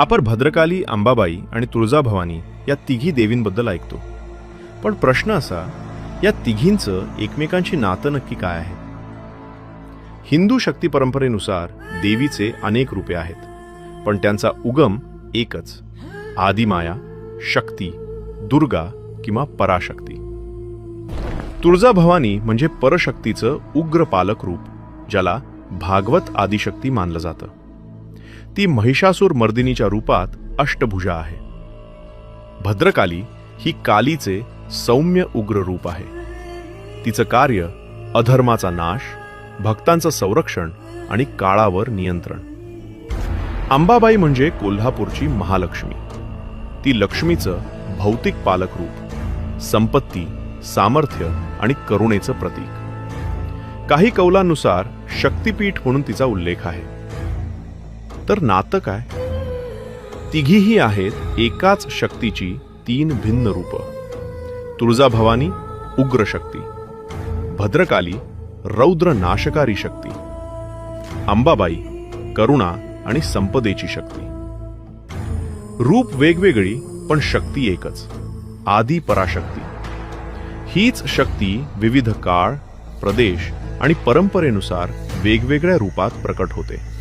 आपण भद्रकाली अंबाबाई आणि तुळजाभवानी या तिघी देवींबद्दल ऐकतो. पण प्रश्न असा या तिघींचं एकमेकांशी नातं नक्की काय आहे? हिंदू शक्ती परंपरेनुसार देवीचे अनेक रूपे आहेत पण त्यांचा उगम एकच आदिमाया शक्ती दुर्गा किंवा पराशक्ती. तुळजाभवानी म्हणजे परशक्तीचं उग्र पालक रूप ज्याला भागवत आदिशक्ती मानलं जातं. ती महिषासूर मर्दिनीच्या रूपात अष्टभुजा आहे. भद्रकाली ही कालीचे सौम्य उग्र रूप आहे. तिचं कार्य अधर्माचा नाश भक्तांचं संरक्षण आणि काळावर नियंत्रण. अंबाबाई म्हणजे कोल्हापूरची महालक्ष्मी. ती लक्ष्मीचं भौतिक पालक रूप संपत्ती सामर्थ्य आणि करुणेचं प्रतीक. काही कौलांनुसार शक्तिपीठ म्हणून तिचा उल्लेख आहे. तर नातं काय? तिघीही आहेत एकाच शक्तीची तीन भिन्न रूप. तुळजाभवानी उग्र शक्ती भद्रकाली रौद्र नाशकारी शक्ती अंबाबाई करुणा आणि संपदेची शक्ती. रूप वेगवेगळी पण शक्ती एकच आदी पराशक्ती. हीच शक्ती विविध काळ प्रदेश आणि परंपरेनुसार वेगवेगळ्या रूपात प्रकट होते.